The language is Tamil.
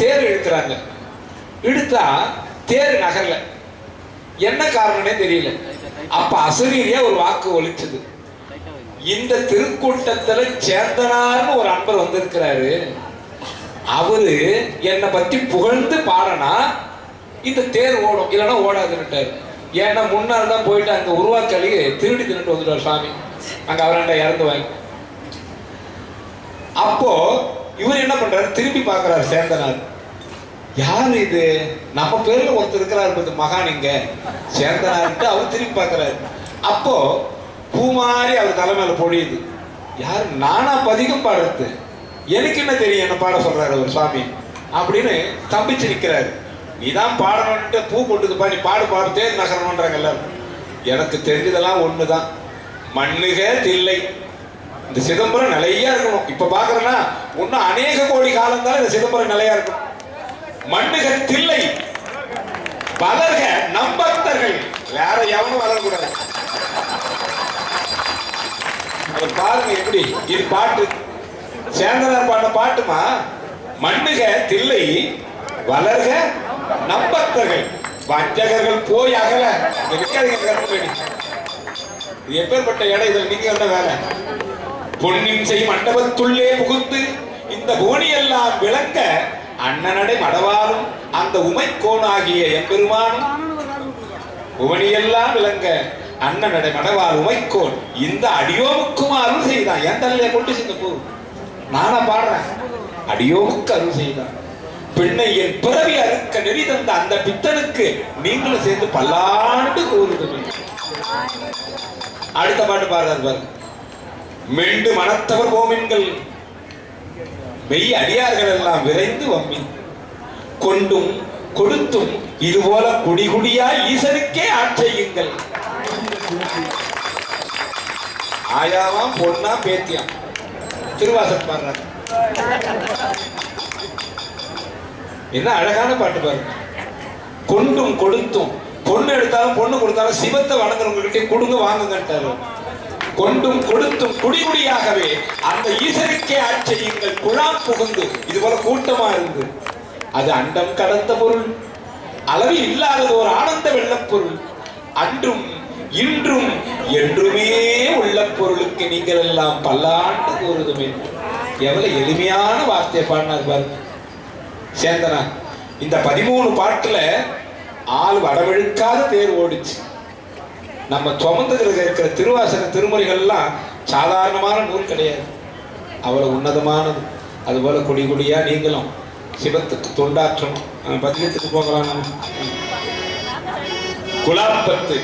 தேர் இழுக்கிறாங்க. இழுத்தா தேர் நகரல. என்ன காரணம்னே தெரியல. அப்ப அசரீரியா ஒரு வாக்கு ஒலிச்சது இந்த திருக்கூட்டத்துல சேர்ந்தனார்னு ஒரு அன்பர் வந்திருக்கிறாரு. அவரு என்னை பத்தி புகழ்ந்து பாடனா இந்த தேர் ஓடும் இல்லைன்னா ஓடாதுன்னுட்டாரு. ஏன்னா முன்னாள் தான் போயிட்டு அங்க உருவாக்கலி திருடி திருட்டு வந்துட்டார் சாமி. அங்க அவராண்ட இறந்து வாங்கி. அப்போ இவர் என்ன திருப்பி பார்க்கறாரு சேந்தனார். யார் இது? நம்ம பேரில் ஒருத்தர் இருக்கிறார் பத்து மகான் இங்கே. சேந்தனார்ட்டு அவர் திருப்பி பார்க்குறாரு. அப்போ பூ மாதிரி அவர் தலைமையில பொழியுது. யார்? நானா பதிகம் பாடுறது. எனக்கு என்ன தெரியும் என்ன பாட சொல்றாரு ஒரு சுவாமி? அப்படின்னு தம்பிச்சு நிற்கிறாரு நீ தான் பாடணும்ட்டு பூ கொண்டுதுப்பா நீ பாடு பாடு தேர் நகரணுன்றாங்க எல்லாரும். எனக்கு தெரிஞ்சதெல்லாம் ஒண்ணுதான். மண்ணுக தில்லை இந்த சிதம்பரம் நிலையா இருக்கணும். இப்ப பாக்குறேன்னா இன்னும் அநேக கோடி காலம் தான் இந்த சிதம்பரம் நிலையா இருக்கும் மண்ணுக தில்லை. வளர்க நம்பக்தர்கள் வேற எவனும் வளரக்கூடாது. அவர் பாருங்க எப்படி. இது பாட்டு. சேந்தனார் பாடின பாட்டுமா? மண்ணுக தில்லை வளர்க நம்பக்தர்கள் வஞ்சகர்கள் போய் அகல. இது எப்பேற்பட்ட இடம்? இதில் நீங்க என்ன வேலை. பொன்னிச்சை செய் மண்டபத்துள்ளே புகுந்து இந்த பூனியெல்லாம் விளங்க அண்ணனடை மடவாரும் அந்த உமைக்கோனாகிய எம்பெருமானும் உவனியெல்லாம் விளங்க அண்ணனடை மடவார் உமைக்கோன் இந்த அடியோமுக்கும் அருள் செய்தான். என் தலையில கொண்டு சென்று போ. நானா பாடுறேன். அடியோமுக்கு அருள் செய்தான். பெண்ணை என் பிறவி அறுக்க நெறி தந்த அந்த பித்தனுக்கு நீங்களும் சேர்ந்து பல்லாண்டு கூறுதுமே அடுத்த பாட்டு பாடுறாரு பாருங்க. மெண்டு மனத்தவர் கோமின்கள் மெய் அடியார்கள் எல்லாம் விரைந்து வம்மி. கொண்டும் கொடுத்தும் இதுபோல குடிகுடியாய் ஈசனுக்கே ஆட்செய்யுங்கள் ஆயாவாம் பொண்ணா பேத்தியாம். திருவாசல் பாடுறாங்க. என்ன அழகான பாட்டு பாருங்க. கொண்டும் கொடுத்தும் பொண்ணு எடுத்தாலும் பொண்ணு கொடுத்தாலும் சிவத்தை வணங்குறவங்ககிட்ட கொடுங்க வாங்குங்கன்றாரு கொண்டும் கொடுத்தும் குடிகுடியாகவே அந்த ஈசருக்கே ஆட்சி எங்கள் குழாம் புகுந்து. இது போல கூட்டமா இருந்து. அது அண்டம் கடந்த பொருள். அளவு இல்லாதது ஒரு ஆனந்த வெள்ளப் பொருள். அன்றும் இன்றும் என்றுமே உள்ள பொருளுக்கு நீங்கள் எல்லாம் பல்லாண்டு கூறுதுமே. எவ்வளவு எளிமையான வார்த்தையை பாடினார் பாருங்க. சேந்தனா இந்த பதிமூணு பாட்டுல ஆள் வடவெழுக்காத தேர் ஓடிச்சு. நம்ம சுமந்துகிறது இருக்கிற திருவாசக திருமுறைகள்லாம் சாதாரணமான நூல் கிடையாது. அவ்வளோ உன்னதமானது. அதுபோல் கொடி கொடியாக நீங்களும் சிவத்துக்கு தொண்டாற்றணும். பதியத்துக்கு போகலாம். நம்ம குலாப்பத்து